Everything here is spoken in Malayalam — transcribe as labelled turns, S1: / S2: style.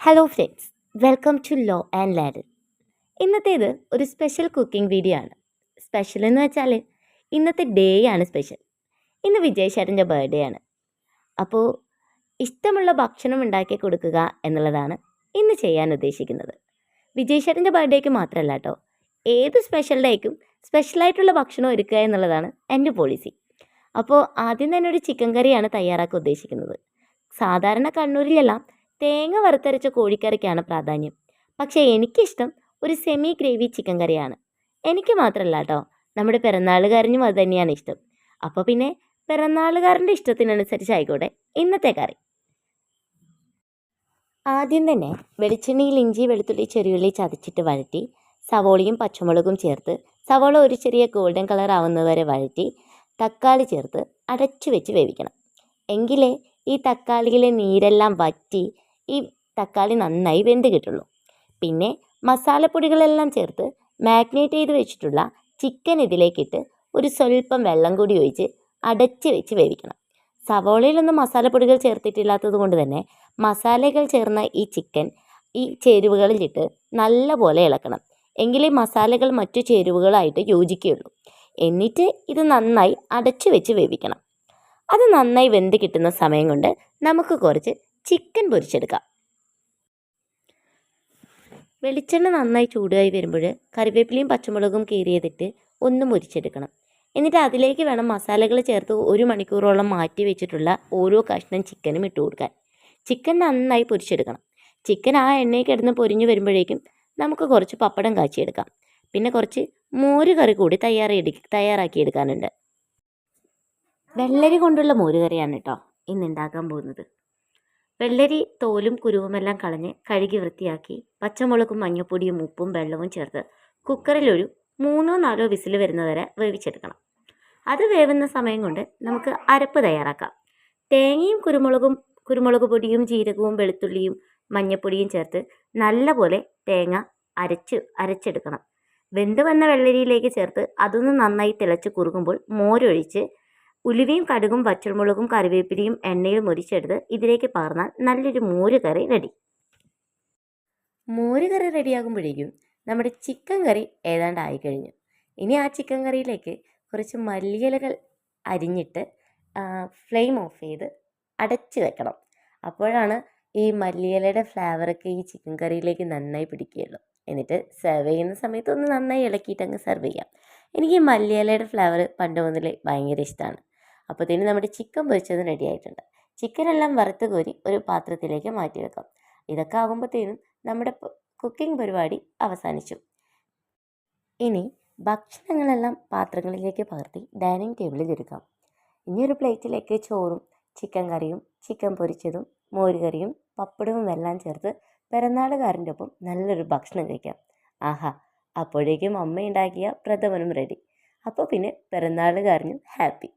S1: Hello friends welcome to lo and laden ഇന്നത്തേത് ഒരു സ്പെഷ്യൽ കുക്കിംഗ് വീഡിയോ ആണ്. സ്പെഷ്യൽ എന്ന് വെച്ചാൽ ഇന്നത്തെ ഡേ ആണ് സ്പെഷ്യൽ ഇന്ന് വിജയ് ശരന്റെ ബർത്ത്ഡേ ആണ്. അപ്പോൾ ഇഷ്ടമുള്ള ഭക്ഷണം ഉണ്ടാക്കി കൊടുക്കുക എന്നുള്ളതാണ് ഇന്ന് ചെയ്യാൻ ഉദ്ദേശിക്കുന്നത്. വിജയ് ശരന്റെ ബർത്ത്ഡേക്ക് മാത്രമല്ല കേട്ടോ ഏത് സ്പെഷ്യൽ ഡേക്കും സ്പെഷ്യലായിട്ടുള്ള ഭക്ഷണം ഒരുക്കുക എന്നുള്ളതാണ് എന്റെ പോളിസി അപ്പോൾ ആദ്യം തന്നെ ഒരു ചിക്കൻ കറിയാണ് തയ്യാറാക്കാൻ ഉദ്ദേശിക്കുന്നത്. സാധാരണ കണ്ണൂരിലെല്ലാം തേങ്ങ വറുത്തരച്ച കോഴിക്കറിക്കാണ് പ്രാധാന്യം. പക്ഷേ എനിക്കിഷ്ടം ഒരു സെമി ഗ്രേവി ചിക്കൻ കറിയാണ്. എനിക്ക് മാത്രമല്ല കേട്ടോ നമ്മുടെ പിറന്നാളുകാരനും അത് തന്നെയാണ് ഇഷ്ടം. അപ്പോൾ പിന്നെ പിറന്നാളുകാരന്റെ ഇഷ്ടത്തിനനുസരിച്ച് ആയിക്കോട്ടെ ഇന്നത്തെ കറി. ആദ്യം തന്നെ വെളിച്ചെണ്ണയിൽ ഇഞ്ചി വെളുത്തുള്ളി ചെറിയുള്ളി ചതച്ചിട്ട് വഴറ്റി സവോളയും പച്ചമുളകും ചേർത്ത് സവോള ഒരു ചെറിയ ഗോൾഡൻ കളർ ആവുന്നവരെ വഴറ്റി തക്കാളി ചേർത്ത് അടച്ചു വെച്ച് വേവിക്കണം. എങ്കിലേ ഈ തക്കാളിയിലെ നീരെല്ലാം വറ്റി ഈ തക്കാളി നന്നായി വെന്ത് കിട്ടുള്ളൂ. പിന്നെ മസാലപ്പൊടികളെല്ലാം ചേർത്ത് മാഗ്നേറ്റ് ചെയ്ത് വെച്ചിട്ടുള്ള ചിക്കൻ ഇതിലേക്കിട്ട് ഒരു സ്വല്പം വെള്ളം കൂടി ഒഴിച്ച് അടച്ച് വെച്ച് വേവിക്കണം. സവോളയിലൊന്നും മസാലപ്പൊടികൾ ചേർത്തിട്ടില്ലാത്തത് കൊണ്ട് തന്നെ മസാലകൾ ചേർന്ന ഈ ചിക്കൻ ഈ ചേരുവകളിലിട്ട് നല്ലപോലെ ഇളക്കണം. എങ്കിലേ മസാലകൾ മറ്റു ചേരുവകളായിട്ട് യോജിക്കുകയുള്ളൂ. എന്നിട്ട് ഇത് നന്നായി അടച്ചു വെച്ച് വേവിക്കണം. അത് നന്നായി വെന്ത് കിട്ടുന്ന സമയം കൊണ്ട് നമുക്ക് കുറച്ച് ചിക്കൻ പൊരിച്ചെടുക്കാം. വെളിച്ചെണ്ണ നന്നായി ചൂടായി വരുമ്പോൾ കറിവേപ്പിലയും പച്ചമുളകും കീറിയതിട്ട് ഒന്ന് മുരിച്ചെടുക്കണം. എന്നിട്ട് അതിലേക്ക് വേണം മസാലകൾ ചേർത്ത് ഒരു മണിക്കൂറോളം മാറ്റി വെച്ചിട്ടുള്ള ഓരോ കഷ്ണം ചിക്കനും ഇട്ട് കൊടുക്കാൻ. ചിക്കൻ നന്നായി പൊരിച്ചെടുക്കണം. ചിക്കൻ ആ എണ്ണയിൽ കിടന്ന് പൊരിഞ്ഞു വരുമ്പോഴേക്കും നമുക്ക് കുറച്ച് പപ്പടം കാച്ചിയെടുക്കാം. പിന്നെ കുറച്ച് മോര് കറി കൂടി തയ്യാറെടു തയ്യാറാക്കിയെടുക്കാനുണ്ട്. വെള്ളരി കൊണ്ടുള്ള മോര് കറിയാണ് കേട്ടോ ഇന്ന് ഉണ്ടാക്കാൻ പോകുന്നത്. വെള്ളരി തോലും കുരുവുമെല്ലാം കളഞ്ഞ് കഴുകി വൃത്തിയാക്കി പച്ചമുളകും മഞ്ഞപ്പൊടിയും ഉപ്പും വെള്ളവും ചേർത്ത് കുക്കറിലൊരു മൂന്നോ നാലോ വിസിൽ വരുന്നവരെ വേവിച്ചെടുക്കണം. അത് വേവുന്ന സമയം കൊണ്ട് നമുക്ക് അരപ്പ് തയ്യാറാക്കാം. തേങ്ങയും കുരുമുളകും കുരുമുളക് പൊടിയും ജീരകവും വെളുത്തുള്ളിയും മഞ്ഞൾപ്പൊടിയും ചേർത്ത് നല്ലപോലെ തേങ്ങ അരച്ച് അരച്ചെടുക്കണം. വെന്ത് വന്ന വെള്ളരിയിലേക്ക് ചേർത്ത് അതൊന്ന് നന്നായി തിളച്ച് കുറുകുമ്പോൾ മോരൊഴിച്ച് ഉലുവയും കടുകും പച്ചമുളകും കറിവേപ്പിലയും എണ്ണയിൽ മുരിച്ചെടുത്ത് ഇതിലേക്ക് പകർന്നാൽ നല്ലൊരു മോര് കറി റെഡി. മോര് കറി റെഡിയാകുമ്പോഴേക്കും നമ്മുടെ ചിക്കൻ കറി ഏതാണ്ട് ആയിക്കഴിഞ്ഞു ഇനി ആ ചിക്കൻ കറിയിലേക്ക് കുറച്ച് മല്ലിയിലകൾ അരിഞ്ഞിട്ട് ഫ്ലെയിം ഓഫ് ചെയ്ത് അടച്ച് വെക്കണം. അപ്പോഴാണ് ഈ മല്ലിയിലയുടെ ഫ്ലേവറൊക്കെ ഈ ചിക്കൻ കറിയിലേക്ക് നന്നായി പിടിക്കുകയുള്ളൂ. എന്നിട്ട് സെർവ് ചെയ്യുന്ന സമയത്ത് ഒന്ന് നന്നായി ഇളക്കിയിട്ട് അങ്ങ് സെർവ് ചെയ്യാം. എനിക്ക് മല്ലിയിലയുടെ ഫ്ലേവർ പണ്ട് മുതലേ ഭയങ്കര ഇഷ്ടമാണ് അപ്പോഴത്തേനും നമ്മുടെ ചിക്കൻ പൊരിച്ചത് റെഡി ആയിട്ടുണ്ട്. ചിക്കനെല്ലാം വറുത്ത് കോരി ഒരു പാത്രത്തിലേക്ക് മാറ്റി വെക്കാം. ഇതൊക്കെ ആകുമ്പോഴത്തേനും നമ്മുടെ കുക്കിംഗ് പരിപാടി അവസാനിച്ചു. ഇനി ഭക്ഷണങ്ങളെല്ലാം പാത്രങ്ങളിലേക്ക് പകർത്തി ഡൈനിങ് ടേബിളിൽ എടുക്കാം ഇനി ഒരു പ്ലേറ്റിലേക്ക് ചോറും ചിക്കൻ കറിയും ചിക്കൻ പൊരിച്ചതും മോരുകറിയും പപ്പടവും എല്ലാം ചേർത്ത് പിറന്നാളുകാരന്റെ ഒപ്പം നല്ലൊരു ഭക്ഷണം കഴിക്കാം. ആഹാ അപ്പോഴേക്കും അമ്മ ഉണ്ടാക്കിയ പ്രഥമനും റെഡി അപ്പോൾ പിന്നെ പിറന്നാളുകാരനും ഹാപ്പി